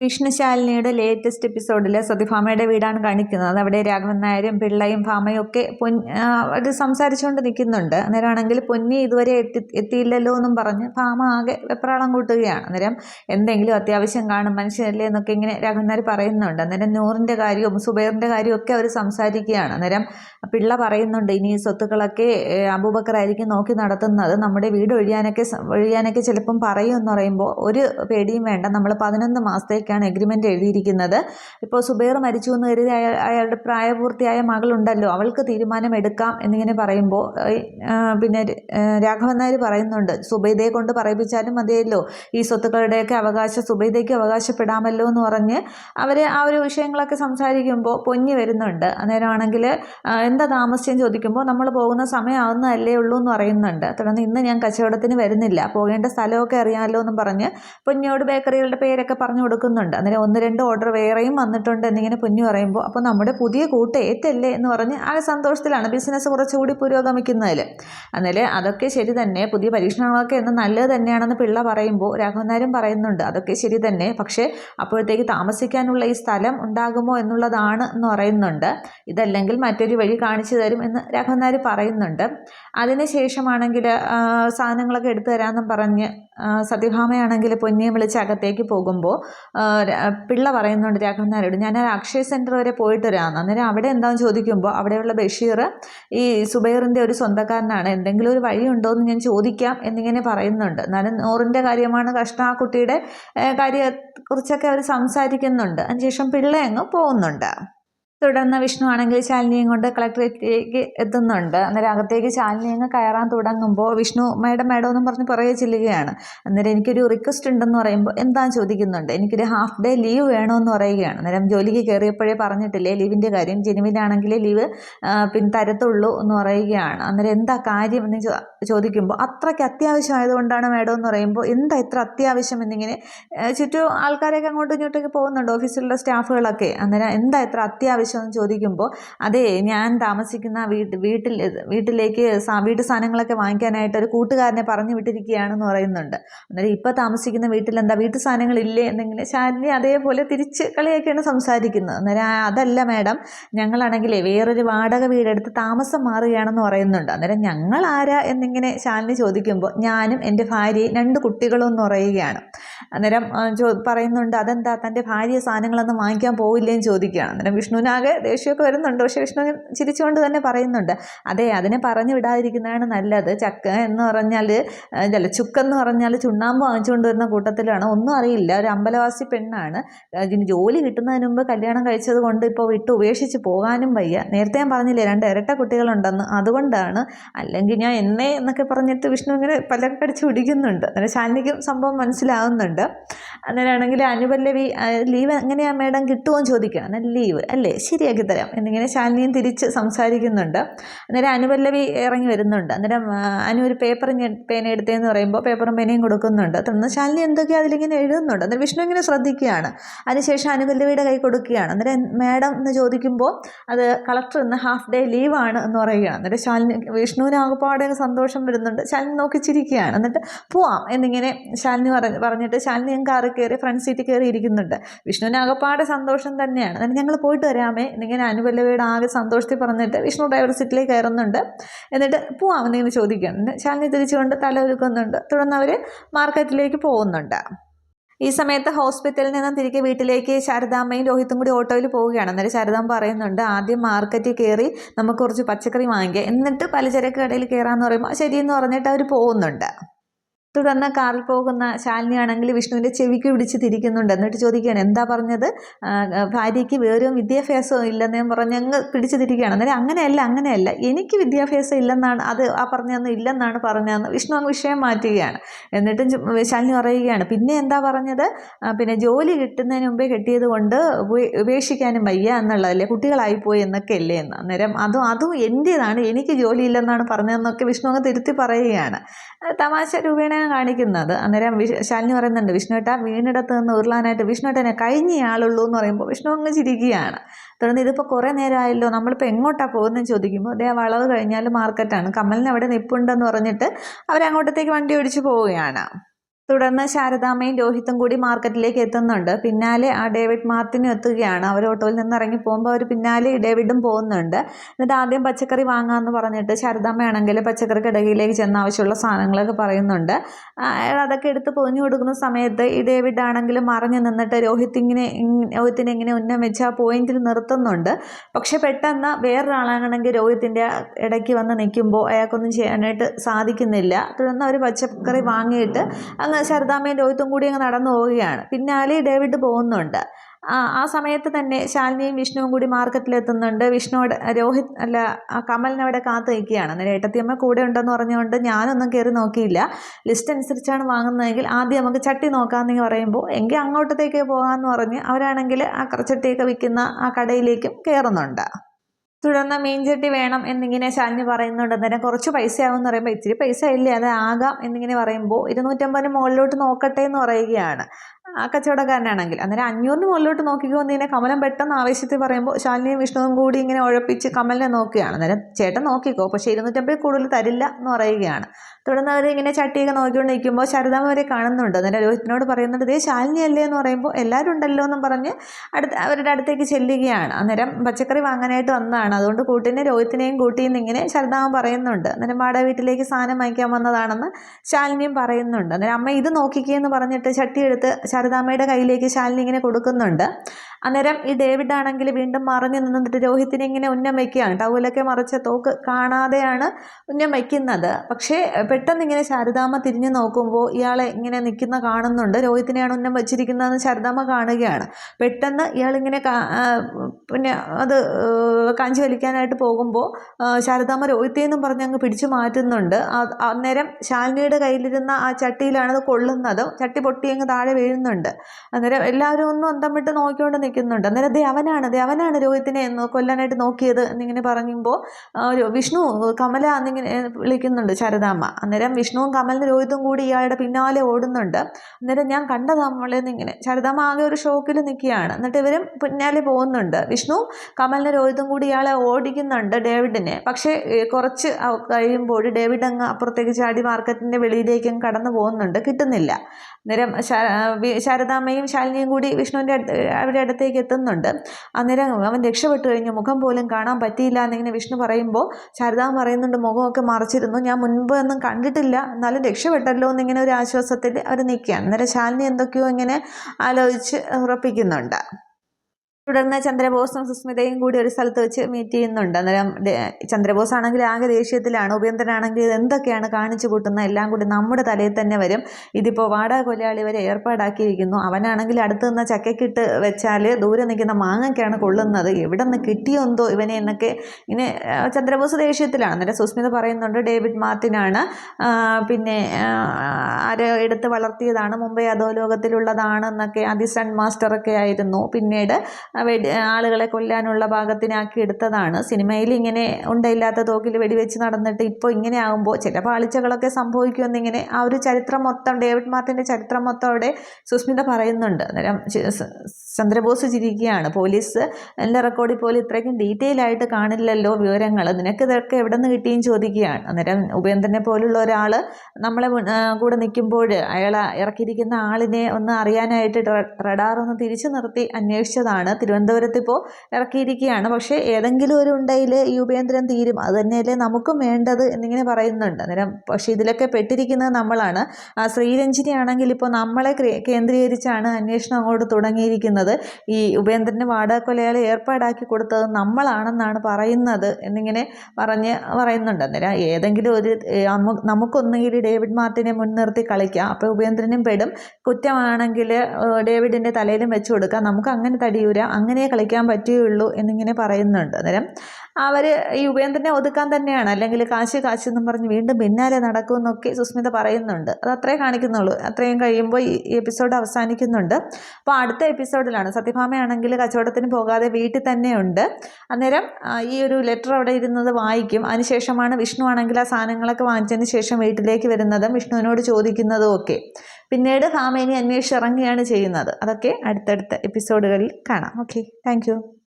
വിഷ്ണുശാലിനിയുടെ latest എപ്പിസോഡിൽ സതിഫാമയുടെ വീടാണ് കാണിക്കുന്നത്. അവിടെ രാഘവൻ നായരും പിള്ളയും ഫാമയും ഒക്കെ പൊൻ അവർ സംസാരിച്ചുകൊണ്ട് നിൽക്കുന്നുണ്ട്. അന്നേരമാണെങ്കിൽ പൊന്നി ഇതുവരെ എത്തി എത്തിയില്ലല്ലോ എന്നും പറഞ്ഞ് ഫാമ ആകെ വെപ്രാളം കൂട്ടുകയാണ്. അന്നേരം എന്തെങ്കിലും അത്യാവശ്യം കാണും മനുഷ്യരല്ലേ എന്നൊക്കെ ഇങ്ങനെ രാഘവൻ നായർ പറയുന്നുണ്ട്. അന്നേരം നൂറിന്റെ കാര്യവും സുബൈറിന്റെ കാര്യവും ഒക്കെ അവർ സംസാരിക്കുകയാണ്. അന്നേരം പിള്ള പറയുന്നുണ്ട് ഇനി സ്വത്തുക്കളൊക്കെ അബൂബക്കറായിരിക്കും നോക്കി നടത്തുന്നത്. നമ്മുടെ വീട് ഒഴിയാനൊക്കെ ഒഴിയാനൊക്കെ ചിലപ്പം പറയുമെന്ന് പറയുമ്പോൾ ഒരു പേടിയും വേണ്ട. നമ്മൾ പതിനൊന്ന് മാസത്തേക്ക് രൂപയ്ക്കാണ് എഗ്രിമെന്റ് എഴുതിയിരിക്കുന്നത്. ഇപ്പോൾ സുബൈർ മരിച്ചു എന്ന് കരുതി അയാളുടെ പ്രായപൂർത്തിയായ മകളുണ്ടല്ലോ. അവൾക്ക് തീരുമാനം എടുക്കാം എന്നിങ്ങനെ പറയുമ്പോൾ പിന്നെ രാഘവൻ നായർ പറയുന്നുണ്ട്. സുബൈദയെ കൊണ്ട് പറയിപ്പിച്ചാലും മതിയല്ലോ. ഈ സ്വത്തുക്കളുടെയൊക്കെ അവകാശം സുബൈദയ്ക്ക് അവകാശപ്പെടാമല്ലോ എന്ന് പറഞ്ഞ് അവർ ആ ഒരു വിഷയങ്ങളൊക്കെ സംസാരിക്കുമ്പോൾ പൊന്നി വരുന്നുണ്ട്. അന്നേരമാണെങ്കിൽ എന്താ താമസിച്ചെന്ന് ചോദിക്കുമ്പോൾ നമ്മൾ പോകുന്ന സമയമാവുന്നതല്ലേ ഉള്ളൂ എന്ന് പറയുന്നുണ്ട്. തുടർന്ന് ഇന്ന് ഞാൻ കച്ചവടത്തിന് വരുന്നില്ല. പോകേണ്ട സ്ഥലമൊക്കെ അറിയാമല്ലോ എന്നും പറഞ്ഞ് പൊന്നിയോട് ബേക്കറികളുടെ പേരൊക്കെ പറഞ്ഞു കൊടുക്കുന്നു. പോകുന്നുണ്ട് അന്നേരം ഒന്ന് രണ്ട് ഓർഡർ വേറെയും വന്നിട്ടുണ്ട് എന്നിങ്ങനെ പൊന്നു പറയുമ്പോൾ അപ്പോൾ നമ്മുടെ പുതിയ കൂട്ട് ഏറ്റല്ലേ? എന്ന് പറഞ്ഞ് ആ സന്തോഷത്തിലാണ് ബിസിനസ് കുറച്ചുകൂടി പുരോഗമിക്കുന്നതിൽ അന്നേരം അതൊക്കെ ശരി തന്നെ പുതിയ പരീക്ഷണങ്ങളൊക്കെ എന്ന് നല്ലത് തന്നെയാണെന്ന് പിള്ള പറയുമ്പോൾ രാഘവനാരും പറയുന്നുണ്ട് അതൊക്കെ ശരി തന്നെ പക്ഷേ അപ്പോഴത്തേക്ക് താമസിക്കാനുള്ള ഈ സ്ഥലം ഉണ്ടാകുമോ എന്നുള്ളതാണ് എന്ന് പറയുന്നുണ്ട്. ഇതല്ലെങ്കിൽ മറ്റൊരു വഴി കാണിച്ചു തരും എന്ന് രാഘവനാർ പറയുന്നുണ്ട്. അതിനുശേഷമാണെങ്കിൽ സാധനങ്ങളൊക്കെ എടുത്തു തരാമെന്നും പറഞ്ഞ് സത്യഭാമയാണെങ്കിൽ പൊന്നിയെ വിളിച്ച് അകത്തേക്ക് പോകുമ്പോൾ പിള്ള പറയുന്നുണ്ട് രാഘവൻ നായരോട് ഞാൻ അക്ഷയ സെന്റർ വരെ പോയിട്ട് വരാമെന്ന് അന്നേരം അവിടെ എന്താണെന്ന് ചോദിക്കുമ്പോൾ അവിടെയുള്ള ബഷീർ ഈ സുബൈറിന്റെ ഒരു സ്വന്തക്കാരനാണ്. എന്തെങ്കിലും ഒരു വഴിയുണ്ടോ എന്ന് ഞാൻ ചോദിക്കാം എന്നിങ്ങനെ പറയുന്നുണ്ട്. എന്നാലും നൂറിന്റെ കാര്യമാണ് കഷ്ടം ആ കുട്ടിയുടെ കാര്യത്തെക്കുറിച്ചൊക്കെ അവർ സംസാരിക്കുന്നുണ്ട്. അതിനുശേഷം പിള്ള അങ്ങ് പോകുന്നുണ്ട്. തുടർന്ന് വിഷ്ണു ആണെങ്കിൽ ശാലിനിയും കൊണ്ട് കളക്ടറേറ്റിലേക്ക് എത്തുന്നുണ്ട്. അന്നേരം അകത്തേക്ക് ശാലിനി അങ്ങ് കയറാൻ തുടങ്ങുമ്പോൾ വിഷ്ണു മേഡം മേഡം എന്നും പറഞ്ഞ് പുറകെ ചെല്ലുകയാണ്. അന്നേരം എനിക്കൊരു റിക്വസ്റ്റ് ഉണ്ടെന്ന് പറയുമ്പോൾ എന്താ ചോദിക്കുന്നുണ്ട്. എനിക്കൊരു ഹാഫ് ഡേ ലീവ് വേണമെന്ന് പറയുകയാണ്. അന്നേരം ജോലിക്ക് കയറിയപ്പോഴേ പറഞ്ഞിട്ടില്ലേ ലീവിന്റെ കാര്യം ജനുവിനാണെങ്കിൽ ലീവ് പിന്നെ തരത്തുള്ളൂ എന്ന് പറയുകയാണ്. അന്നേരം എന്താ കാര്യം എന്ന് ചോദിക്കുമ്പോൾ അത്രയ്ക്ക് അത്യാവശ്യമായതുകൊണ്ടാണ് മേഡം എന്ന് പറയുമ്പോൾ എന്താ ഇത്ര അത്യാവശ്യം എന്നിങ്ങനെ ചുറ്റും ആൾക്കാരൊക്കെ അങ്ങോട്ടും ഇങ്ങോട്ടൊക്കെ പോകുന്നുണ്ട് ഓഫീസിലുള്ള സ്റ്റാഫുകളൊക്കെ. അന്നേരം എന്താ ഇത്ര അത്യാവശ്യം? ആവശ്യമെന്ന് ചോദിക്കുമ്പോൾ അതെ ഞാൻ താമസിക്കുന്ന വീട്ട് വീട്ടിൽ വീട്ടിലേക്ക് വീട്ടു സാധനങ്ങളൊക്കെ വാങ്ങിക്കാനായിട്ട് ഒരു കൂട്ടുകാരനെ പറഞ്ഞു വിട്ടിരിക്കുകയാണെന്ന് പറയുന്നുണ്ട്. അന്നേരം ഇപ്പോൾ താമസിക്കുന്ന വീട്ടിൽ എന്താ വീട്ടു സാധനങ്ങളില്ലേ? എന്നിങ്ങനെ ശാലിനി അതേപോലെ തിരിച്ച് കളിയൊക്കെയാണ് സംസാരിക്കുന്നത്. അന്നേരം അതല്ല മാഡം ഞങ്ങളാണെങ്കിലേ വേറൊരു വാടക വീടെടുത്ത് താമസം മാറുകയാണെന്ന് പറയുന്നുണ്ട്. അന്നേരം ഞങ്ങൾ ആരാ എന്നിങ്ങനെ ശാലിനി ചോദിക്കുമ്പോൾ ഞാനും എന്റെ ഭാര്യയും രണ്ട് കുട്ടികളും എന്ന് പറയുകയാണ്. അന്നേരം പറയുന്നുണ്ട് അതെന്താ തന്റെ ഭാര്യ സാധനങ്ങളൊന്നും വാങ്ങിക്കാൻ പോവില്ലേന്ന് ചോദിക്കുകയാണ്. അന്നേരം വിഷ്ണുവിന് ആകെ ദേഷ്യമൊക്കെ വരുന്നുണ്ട്. പക്ഷേ വിഷ്ണു ചിരിച്ചുകൊണ്ട് തന്നെ പറയുന്നുണ്ട്. അതെ അതിനെ പറഞ്ഞു വിടാതിരിക്കുന്നതാണ് നല്ലത്. ചക്ക എന്ന് പറഞ്ഞാൽ അല്ല ചുക്കെന്ന് പറഞ്ഞാൽ ചുണ്ണാമ്പ് വാങ്ങിച്ചുകൊണ്ട് വരുന്ന കൂട്ടത്തിലാണ്. ഒന്നും അറിയില്ല. ഒരു അമ്പലവാസി പെണ്ണാണ്. ജോലി കിട്ടുന്നതിന് മുമ്പ് കല്യാണം കഴിച്ചത് കൊണ്ട് ഇപ്പോൾ വിട്ട് ഉപേക്ഷിച്ച് പോകാനും വയ്യ. നേരത്തെ ഞാൻ പറഞ്ഞില്ലേ രണ്ട് ഇരട്ട കുട്ടികളുണ്ടെന്ന്. അതുകൊണ്ടാണ് അല്ലെങ്കിൽ ഞാൻ എന്നെ എന്നൊക്കെ പറഞ്ഞിട്ട് വിഷ്ണു ഇങ്ങനെ പലക്കെ കടിച്ച് പിടിക്കുന്നുണ്ട്. അങ്ങനെ ശാലിനിക്കും സംഭവം മനസ്സിലാവുന്നുണ്ട്. അങ്ങനെയാണെങ്കിൽ അനുപല്ലവി ലീവ് എങ്ങനെയാണ് മേഡം കിട്ടുമോ എന്ന് ചോദിക്കണം എന്നാൽ ലീവ്. അല്ലേ? ശരിയാക്കി തരാം. എന്നിങ്ങനെ ശാലിനിയും തിരിച്ച് സംസാരിക്കുന്നുണ്ട്. അന്നേരം അനുപല്ലവി ഇറങ്ങി വരുന്നുണ്ട്. അന്നേരം അനു ഒരു പേപ്പർ പേന എടുത്തതെന്ന് പറയുമ്പോൾ പേപ്പറും പേനയും കൊടുക്കുന്നുണ്ട്. തുടർന്ന് ശാലിനി എന്തൊക്കെയാ അതിലിങ്ങനെ എഴുതുന്നുണ്ട്. അന്നേരം വിഷ്ണു ഇങ്ങനെ ശ്രദ്ധിക്കുകയാണ്. അതിനുശേഷം അനുപല്ലവിയുടെ കൈ കൊടുക്കുകയാണ്. അന്നേരം മാഡം എന്ന് ചോദിക്കുമ്പോൾ അത് കളക്ടർ ഇന്ന് ഹാഫ് ഡേ ലീവാണ് എന്ന് പറയുകയാണ്. അന്നേരം ശാലിനി വിഷ്ണുവിന് ആകപ്പാടെ സന്തോഷം വരുന്നുണ്ട്. ശാലിനി നോക്കിച്ചിരിക്കുകയാണ്. എന്നിട്ട് പോവാം എന്നിങ്ങനെ ശാലിനി പറഞ്ഞ് പറഞ്ഞിട്ട് ശാലിനി കാറിൽ കയറി ഫ്രണ്ട് സീറ്റിൽ കയറി ഇരിക്കുന്നുണ്ട് വിഷ്ണുവിന് ആകപ്പാടെ സന്തോഷം തന്നെയാണ്. എന്നിട്ട് ഞങ്ങൾ പോയിട്ട് വരാം. പോകാമേ എന്നിങ്ങനെ അനുപല്ലവിയുടെ ആകെ സന്തോഷത്തിൽ പറഞ്ഞിട്ട് വിഷ്ണു ഡ്രൈവർ സീറ്റിലേക്ക് കയറുന്നുണ്ട്. എന്നിട്ട് പോവാമെന്നിങ്ങനെ ചോദിക്കുന്നുണ്ട്. ശാലിനി തിരിച്ചുകൊണ്ട് തല ഒരുക്കുന്നുണ്ട്. തുടർന്ന് അവർ മാർക്കറ്റിലേക്ക് പോകുന്നുണ്ട്. ഈ സമയത്ത് ഹോസ്പിറ്റലിൽ നിന്നും തിരികെ വീട്ടിലേക്ക് ശാരദാമ്മയും രോഹിത്തും കൂടി ഓട്ടോയിൽ പോവുകയാണ്. അന്നേരം ശാരദാമ്മ പറയുന്നുണ്ട് ആദ്യം മാർക്കറ്റിൽ കയറി നമുക്ക് കുറച്ച് പച്ചക്കറി വാങ്ങിക്കുക എന്നിട്ട് പലചരക്ക് കടയിൽ കയറാമെന്ന് പറയുമ്പോൾ ശരിയെന്ന് പറഞ്ഞിട്ട് അവർ പോകുന്നുണ്ട്. തുടർന്ന് കാറിൽ പോകുന്ന ശാലിനിയാണെങ്കിൽ വിഷ്ണുവിന്റെ ചെവിക്ക് പിടിച്ച് തിരിക്കുന്നുണ്ട്. എന്നിട്ട് ചോദിക്കുകയാണ് എന്താ പറഞ്ഞത്? ഭാര്യയ്ക്ക് വേറെ വിദ്യാഭ്യാസവും ഇല്ലെന്ന് ഞാൻ പറഞ്ഞ് അങ്ങ് പിടിച്ച് തിരിക്കുകയാണ്. അന്നേരം അങ്ങനെയല്ല അങ്ങനെയല്ല. എനിക്ക് വിദ്യാഭ്യാസം ഇല്ലെന്നാണ് അത് ആ പറഞ്ഞതെന്ന് ഇല്ലെന്നാണ് പറഞ്ഞതെന്ന് വിഷ്ണു അങ്ങ് വിഷയം മാറ്റുകയാണ്. എന്നിട്ടും ശാലിനി പറയുകയാണ് പിന്നെ എന്താ പറഞ്ഞത്? പിന്നെ ജോലി കിട്ടുന്നതിന് മുമ്പേ കെട്ടിയത് കൊണ്ട് ഉപേക്ഷിക്കാനും വയ്യ എന്നുള്ളതല്ലേ? കുട്ടികളായിപ്പോയി എന്നൊക്കെ അല്ലേ എന്ന്. അന്നേരം അതും അതും എന്റേതാണ്. എനിക്ക് ജോലി ഇല്ലെന്നാണ് പറഞ്ഞതെന്നൊക്കെ വിഷ്ണു അങ്ങ് തിരുത്തി പറയുകയാണ്. തമാശ രൂപേണ കാണിക്കുന്നത്. അന്നേരം ശാലിനി പറയുന്നുണ്ട് വിഷ്ണുവേട്ട വീണിടത്ത് നിന്ന് ഉരുളാനായിട്ട് വിഷ്ണുവേട്ടനെ കഴിഞ്ഞയാളുള്ളൂ എന്ന് പറയുമ്പോൾ വിഷ്ണു അങ്ങ് ചിരിക്കുകയാണ്. തുടർന്ന് ഇതിപ്പോൾ കുറേ നേരമായല്ലോ നമ്മളിപ്പോൾ എങ്ങോട്ടാണ് പോകുന്നതെന്ന് ചോദിക്കുമ്പോൾ അതേ വളവ് കഴിഞ്ഞാൽ മാർക്കറ്റാണ് കമലിന് അവിടെ നിപ്പുണ്ടെന്ന് പറഞ്ഞിട്ട് അവരങ്ങോട്ടത്തേക്ക് വണ്ടി ഓടിച്ച് പോവുകയാണ്. തുടർന്ന് ശാരദാമ്മയും രോഹിത്തും കൂടി മാർക്കറ്റിലേക്ക് എത്തുന്നുണ്ട്. പിന്നാലെ ആ ഡേവിഡ് മാർട്ടിനും എത്തുകയാണ്. അവർ ഓട്ടോയിൽ നിന്ന് ഇറങ്ങി പോകുമ്പോൾ അവർ പിന്നാലെ ഡേവിഡും പോകുന്നുണ്ട്. എന്നിട്ട് ആദ്യം പച്ചക്കറി വാങ്ങാമെന്ന് പറഞ്ഞിട്ട് ശാരദാമ്മയാണെങ്കിൽ പച്ചക്കറി കടയിലേക്ക് ചെന്ന് ആവശ്യമുള്ള സാധനങ്ങളൊക്കെ പറയുന്നുണ്ട്. അയാൾ അതൊക്കെ എടുത്ത് പൊതിഞ്ഞു കൊടുക്കുന്ന സമയത്ത് ഈ ഡേവിഡ് ആണെങ്കിലും മറഞ്ഞു നിന്നിട്ട് രോഹിത് ഇങ്ങനെ രോഹിത്തിനെ ഇങ്ങനെ ഉന്നം വെച്ച് ആ പോയിന്റിൽ നിർത്തുന്നുണ്ട്. പക്ഷെ പെട്ടെന്ന് വേറൊരാളാണെങ്കിൽ രോഹിത്തിന്റെ ഇടയ്ക്ക് വന്ന് നിൽക്കുമ്പോൾ അയാൾക്കൊന്നും ചെയ്യാനായിട്ട് സാധിക്കുന്നില്ല. തുടർന്ന് അവർ പച്ചക്കറി വാങ്ങിയിട്ട് അങ്ങ് ശാരദാമ്മയും രോഹിത്തും കൂടി അങ്ങ് നടന്നു പോവുകയാണ്. പിന്നാലെ ഡേവിഡ് പോകുന്നുണ്ട്. ആ സമയത്ത് തന്നെ ശാലിനിയും വിഷ്ണുവും കൂടി മാർക്കറ്റിലെത്തുന്നുണ്ട്. വിഷ്ണുവോട് രോഹിത് അല്ല കമലിനവിടെ കാത്തു നിൽക്കുകയാണ്. അന്നേരം ഏട്ടത്തിയമ്മ കൂടെ ഉണ്ടെന്ന് പറഞ്ഞുകൊണ്ട് ഞാനൊന്നും കയറി നോക്കിയില്ല. ലിസ്റ്റ് അനുസരിച്ചാണ് വാങ്ങുന്നതെങ്കിൽ ആദ്യം നമുക്ക് ചട്ടി നോക്കാമെന്ന് പറയുമ്പോൾ എങ്കിൽ അങ്ങോട്ടത്തേക്ക് പോകാമെന്ന് പറഞ്ഞ് അവരാണെങ്കിൽ ആ ചട്ടിയൊക്കെ വിൽക്കുന്ന ആ കടയിലേക്കും കയറുന്നുണ്ട്. തുടർന്ന് മീൻചട്ടി വേണം എന്നിങ്ങനെ ശാലിനി പറയുന്നുണ്ട്. അന്നേരം കുറച്ച് പൈസയാവും എന്ന് പറയുമ്പോൾ ഇത്തിരി പൈസ ഇല്ലേ? അത് ആകാം എന്നിങ്ങനെ പറയുമ്പോൾ ഇരുന്നൂറ്റമ്പതിന് മുകളിലോട്ട് നോക്കട്ടെ എന്ന് പറയുകയാണ്. ആ കച്ചവടക്കാരനാണെങ്കിൽ. അന്നേരം അഞ്ഞൂറിന് മുകളിലോട്ട് നോക്കിക്കോ കഴിഞ്ഞാൽ കമലം പെട്ടെന്ന് ആവേശത്തിൽ പറയുമ്പോൾ ശാലിനിയും വിഷ്ണുവും കൂടി ഇങ്ങനെ ഉഴപ്പിച്ച് കമലിനെ നോക്കുകയാണ്. അന്നേരം ചേട്ടൻ നോക്കിക്കോ. പക്ഷേ ഇരുന്നൂറ്റമ്പത് കൂടുതൽ തരില്ല എന്ന് പറയുകയാണ്. തുടർന്ന് അവർ ഇങ്ങനെ ചട്ടിയൊക്കെ നോക്കിക്കൊണ്ട് നിൽക്കുമ്പോൾ ശാരദാമ്മ വരെ കാണുന്നുണ്ട്. അന്നേരം രോഹിത്തിനോട് പറയുന്നുണ്ട് ഇതേ ശാലിനി അല്ലേ എന്ന് പറയുമ്പോൾ എല്ലാവരും ഉണ്ടല്ലോ എന്നും പറഞ്ഞ് അടുത്ത് അവരുടെ അടുത്തേക്ക് ചെല്ലുകയാണ്. അന്നേരം പച്ചക്കറി വാങ്ങാനായിട്ട് വന്നതാണ്. അതുകൊണ്ട് കൂട്ടിനെ രോഹിത്തിനെയും കൂട്ടിയെന്ന് ഇങ്ങനെ ശരതാമ്മ പറയുന്നുണ്ട്. അന്നേരം വാടക വീട്ടിലേക്ക് സാധനം വാങ്ങിക്കാൻ വന്നതാണെന്ന് ശാലിനിയും പറയുന്നുണ്ട്. അന്നേരം അമ്മ ഇത് നോക്കിക്കുകയെന്ന് പറഞ്ഞിട്ട് ചട്ടി എടുത്ത് ശാരദാമ്മയുടെ കയ്യിലേക്ക് ശാലിനി ഇങ്ങനെ കൊടുക്കുന്നുണ്ട്. അന്നേരം ഈ ഡേവിഡ് ആണെങ്കിൽ വീണ്ടും മറിഞ്ഞു നിന്നിട്ട് രോഹിത്തിനെ ഇങ്ങനെ ഉന്നം വയ്ക്കുകയാണ് ടൗലൊക്കെ മറിച്ച തോക്ക് കാണാതെയാണ് ഉന്നം വയ്ക്കുന്നത് പക്ഷേ പെട്ടെന്ന് ഇങ്ങനെ ശാരദാമ്മ തിരിഞ്ഞു നോക്കുമ്പോൾ ഇയാളെ ഇങ്ങനെ നിൽക്കുന്ന കാണുന്നുണ്ട്. രോഹിത്തിനെയാണ് ഉന്നം വച്ചിരിക്കുന്നതെന്ന് ശാരദാമ്മ കാണുകയാണ്. പെട്ടെന്ന് ഇയാളിങ്ങനെ പിന്നെ അത് കാഞ്ചി വലിക്കാനായിട്ട് പോകുമ്പോൾ ശാരദാമ്മ രോഹിത്തേന്നും പറഞ്ഞ് അങ്ങ് പിടിച്ചു മാറ്റുന്നുണ്ട്. അന്നേരം ശാലിനിയുടെ കയ്യിലിരുന്ന ആ ചട്ടിയിലാണ് അത് കൊള്ളുന്നത് ചട്ടി പൊട്ടി അങ്ങ് താഴെ വീഴുന്നുണ്ട്. അന്നേരം എല്ലാവരും ഒന്നും അന്തം വിട്ട് നോക്കിക്കൊണ്ട് നിൽക്കുന്നുണ്ട്. അന്നേരം ദേ അവനാണ് ദേ അവനാണ് രോഹിത്തിനെ കൊല്ലാനായിട്ട് നോക്കിയത് എന്നിങ്ങനെ പറയുമ്പോൾ വിഷ്ണു കമല എന്നിങ്ങനെ വിളിക്കുന്നുണ്ട് ശരദാമ്മ. അന്നേരം വിഷ്ണുവും കമലും രോഹിത്തും കൂടി ഇയാളുടെ പിന്നാലെ ഓടുന്നുണ്ട്. അന്നേരം ഞാൻ കണ്ടത് നമ്മളിന്നിങ്ങനെ ശരദാമ്മ ആകെ ഒരു ഷോക്കിൽ നിൽക്കുകയാണ്. എന്നിട്ട് ഇവരും പിന്നാലെ പോകുന്നുണ്ട്. വിഷ്ണു കമലിനും രോഹിത്തും കൂടി ഇയാളെ ഓടിക്കുന്നുണ്ട് ഡേവിഡിനെ. പക്ഷേ കുറച്ച് കഴിയുമ്പോൾ ഡേവിഡ് അങ്ങ് അപ്പുറത്തേക്ക് ചാടി മാർക്കറ്റിന്റെ വെളിയിലേക്കും കടന്നു പോകുന്നുണ്ട്. കിട്ടുന്നില്ല. അന്നേരം ശരദാമ്മയും ശാലിനിയും കൂടി വിഷ്ണുവിന്റെ അവരുടെ അടുത്തേക്ക് എത്തുന്നുണ്ട്. അന്നേരം അവൻ രക്ഷപ്പെട്ടു കഴിഞ്ഞു. മുഖം പോലും കാണാൻ പറ്റിയില്ല എന്നിങ്ങനെ വിഷ്ണു പറയുമ്പോൾ ശാരദാമ്മ പറയുന്നുണ്ട് മുഖമൊക്കെ മറച്ചിരുന്നു. ഞാൻ മുൻപ് ഒന്നും കണ്ടിട്ടില്ല. എന്നാലും രക്ഷപ്പെട്ടല്ലോ എന്നിങ്ങനെ ഒരു ആശ്വാസത്തിൽ അവർ നിൽക്കുകയാണ്. അന്നേരം ശാലിനി എന്തൊക്കെയോ ഇങ്ങനെ ആലോചിച്ച് ഉറപ്പിക്കുന്നുണ്ട്. തുടർന്ന് ചന്ദ്രബോസും സുസ്മിതയും കൂടി ഒരു സ്ഥലത്ത് വെച്ച് മീറ്റ് ചെയ്യുന്നുണ്ട്. അന്നേരം ചന്ദ്രബോസ് ആണെങ്കിൽ ആകെ ദേഷ്യത്തിലാണ്. ഉപേന്ദ്രനാണെങ്കിൽ എന്തൊക്കെയാണ് കാണിച്ചു കൂട്ടുന്നത്? എല്ലാം കൂടി നമ്മുടെ തലയിൽ തന്നെ വരും. ഇതിപ്പോൾ വാടക കൊലയാളി വരെ ഏർപ്പാടാക്കിയിരിക്കുന്നു. അവനാണെങ്കിൽ അടുത്ത് നിന്ന് ചക്കക്കിട്ട് വെച്ചാൽ ദൂരെ നിൽക്കുന്ന മാങ്ങയ്ക്കാണ് കൊള്ളുന്നത്. എവിടെ നിന്ന് കിട്ടിയെന്തോ ഇവനെ എന്നൊക്കെ ഇങ്ങനെ ചന്ദ്രബോസ് ദേഷ്യത്തിലാണ്. അന്നേരം സുസ്മിത പറയുന്നുണ്ട് ഡേവിഡ് മാർട്ടിനാണ്. പിന്നെ ആര് എടുത്ത് വളർത്തിയതാണ്. മുംബൈ അധോലോകത്തിലുള്ളതാണെന്നൊക്കെ അതിസൺ മാസ്റ്ററൊക്കെ ആയിരുന്നു. പിന്നീട് വെടി ആളുകളെ കൊല്ലാനുള്ള ഭാഗത്തിനാക്കി എടുത്തതാണ്. സിനിമയിൽ ഇങ്ങനെ ഉണ്ടയില്ലാത്ത തോക്കിൽ വെടിവെച്ച് നടന്നിട്ട് ഇപ്പോൾ ഇങ്ങനെ ആകുമ്പോൾ ചില പാളിച്ചകളൊക്കെ സംഭവിക്കുമെന്നിങ്ങനെ ആ ഒരു ചരിത്രം മൊത്തം ഡേവിഡ് മാർട്ടിന്റെ ചരിത്രം മൊത്തം അവിടെ സുസ്മിത പറയുന്നുണ്ട്. അന്നേരം ചന്ദ്രബോസ് ചിരിക്കുകയാണ്. പോലീസ് എന്റെ റെക്കോർഡിൽ പോലും ഇത്രയ്ക്കും ഡീറ്റെയിൽ ആയിട്ട് കാണില്ലല്ലോ വിവരങ്ങൾ നിനക്ക് ഇതൊക്കെ എവിടെ നിന്ന് കിട്ടിയും ചോദിക്കുകയാണ്. അന്നേരം ഉപേന്ദ്രനെ പോലുള്ള ഒരാൾ നമ്മളെ കൂടെ നിൽക്കുമ്പോൾ അയാൾ ഇറക്കിയിരിക്കുന്ന ആളിനെ ഒന്ന് അറിയാനായിട്ട് റഡാർ ഒന്ന് തിരിച്ചു നിർത്തി അന്വേഷിച്ചതാണ്. തിരുവനന്തപുരത്ത് ഇപ്പോൾ ഇറക്കിയിരിക്കുകയാണ്. പക്ഷേ ഏതെങ്കിലും ഒരു ഉണ്ടയിൽ ഈ തീരും. അത് തന്നെയല്ലേ നമുക്കും വേണ്ടത് എന്നിങ്ങനെ പറയുന്നുണ്ട്. അന്നേരം പക്ഷേ ഇതിലൊക്കെ പെട്ടിരിക്കുന്നത് നമ്മളാണ്. ശ്രീരഞ്ജിനി ആണെങ്കിൽ ഇപ്പോൾ നമ്മളെ കേന്ദ്രീകരിച്ചാണ് അന്വേഷണം അങ്ങോട്ട് തുടങ്ങിയിരിക്കുന്നത്. ഈ ഉപേന്ദ്രന് വാടക കൊലയാളി ഏർപ്പാടാക്കി കൊടുത്തത് നമ്മളാണെന്നാണ് പറയുന്നത് എന്നിങ്ങനെ പറഞ്ഞ് പറയുന്നുണ്ട്. അന്നേരം ഏതെങ്കിലും ഒരു നമുക്കൊന്നുകിൽ ഡേവിഡ് മാർട്ടിനെ മുൻനിർത്തി കളിക്കാം. അപ്പോൾ ഉപേന്ദ്രനും പെടും. കുറ്റമാണെങ്കിൽ ഡേവിഡിന്റെ തലയിലും വെച്ച് കൊടുക്കാം. നമുക്ക് അങ്ങനെ തടിയൂര. അങ്ങനെ കളിക്കാൻ പറ്റുകയുള്ളൂ എന്നിങ്ങനെ പറയുന്നുണ്ട്. അന്നേരം അവർ ഈ ഉപേന്ദ്രനെ ഒതുക്കാൻ തന്നെയാണ്. അല്ലെങ്കിൽ കാശ് കാശ് എന്നും പറഞ്ഞ് വീണ്ടും പിന്നാലെ നടക്കുമെന്നൊക്കെ സുസ്മിത പറയുന്നുണ്ട്. അത് അത്രേ കാണിക്കുന്നുള്ളൂ. അത്രയും കഴിയുമ്പോൾ ഈ എപ്പിസോഡ് അവസാനിക്കുന്നുണ്ട്. അപ്പോൾ അടുത്ത എപ്പിസോഡിലാണ് സത്യഭാമയാണെങ്കിൽ കച്ചവടത്തിന് പോകാതെ വീട്ടിൽ തന്നെയുണ്ട്. അന്നേരം ഈ ഒരു ലെറ്റർ അവിടെ ഇരുന്നത് വായിക്കും. അതിനുശേഷമാണ് വിഷ്ണു ആണെങ്കിൽ ആ സാധനങ്ങളൊക്കെ വാങ്ങിച്ചതിന് ശേഷം വീട്ടിലേക്ക് വരുന്നതും വിഷ്ണുവിനോട് ചോദിക്കുന്നതും ഒക്കെ. പിന്നീട് ഭാമേനെ അന്വേഷിച്ചിറങ്ങുകയാണ് ചെയ്യുന്നത്. അതൊക്കെ അടുത്തടുത്ത എപ്പിസോഡുകളിൽ കാണാം. Okay thank